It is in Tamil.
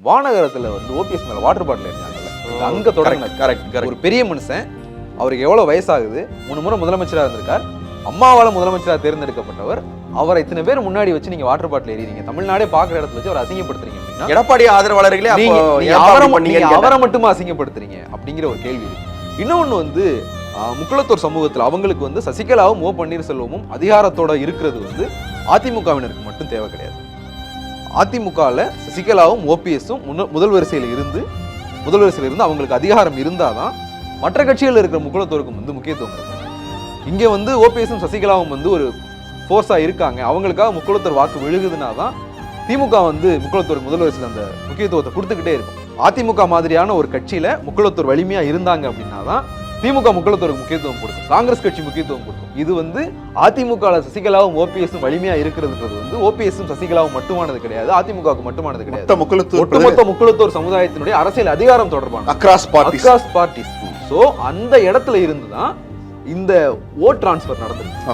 வானகரத்துல வந்து ஓபிஎஸ் மேல வாட்டர் பாட்டில் இருந்தாங்கல்ல அங்க தொடங்கினது கரெக்ட் ஒரு பெரிய மனுஷன் அவருக்கு எவ்வளவு வயசாகுது மூணு முறை முதலமைச்சரா இருந்திருக்கார் அம்மாவால முதலமைச்சரா தேர்ந்தெடுக்கப்பட்டவர் அவரை இத்தனை பேர் முன்னாடி வச்சு நீங்க வாட்டர் பாட்டில் எறிறீங்க தமிழ்நாடே பாக்குற இடத்துல வச்சு அவரை அசிங்கப்படுத்துறீங்க அப்படின்னா எடப்பாடி ஆதரவாளர்களே நீங்க- அவரை மட்டுமா அசிங்கப்படுத்துறீங்க அப்படிங்கிற ஒரு கேள்வி இருக்கு. இன்னொன்னு வந்து முக்குளத்தூர் சமூகத்துல அவங்களுக்கு வந்து சசிகலாவும் ஓ பன்னீர்செல்வமும் அதிகாரத்தோட இருக்கிறது வந்து அதிமுகவினருக்கு மட்டும் தேவை கிடையாது. அதிமுகவில் சசிகலாவும் ஓபிஎஸும் முதல் வரிசையில் இருந்து முதல் வரிசையில் இருந்து அவங்களுக்கு அதிகாரம் இருந்தாதான் மற்ற கட்சிகளில் இருக்கிற முக்கியத்துவருக்கும் வந்து முக்கியத்துவம் இருக்கும் இங்கே வந்து ஓபிஎஸும் சசிகலாவும் வந்து ஒரு ஃபோர்ஸாக இருக்காங்க. அவங்களுக்காக முக்குளத்தூர் வாக்கு விழுகுதுன்னா தான் திமுக வந்து முக்குளத்தூர் முதல் வரிசையில் அந்த முக்கியத்துவத்தை கொடுத்துக்கிட்டே இருக்கும். அதிமுக மாதிரியான ஒரு கட்சியில் முக்குளத்தூர் வலிமையா இருந்தாங்க அப்படின்னா தான் திமுக முக்குளத்தூருக்கு முக்கியத்துவம் கொடுக்கும். காங்கிரஸ் கட்சி முக்கியத்துவம் கொடுக்கும். இது வந்து அதிமுக சசிகலாவும் ஓபிஎஸும் வலிமையா இருக்கிறதுன்றது வந்து ஓபிஎஸும் சசிகலாவும் மட்டுமானது கிடையாது. அதிமுகவுக்கு மட்டுமானது கிடையாது. ஒட்டுமொத்த முக்குளத்தூர் சமுதாயத்தினுடைய அரசியல் அதிகாரம் தொடர்பான அக்ராஸ் பார்ட்டிஸ் சோ அந்த இடத்துல இருந்து தான் இந்த ஓட் டிரான்ஸ்ஃபர் நடந்திருக்கு.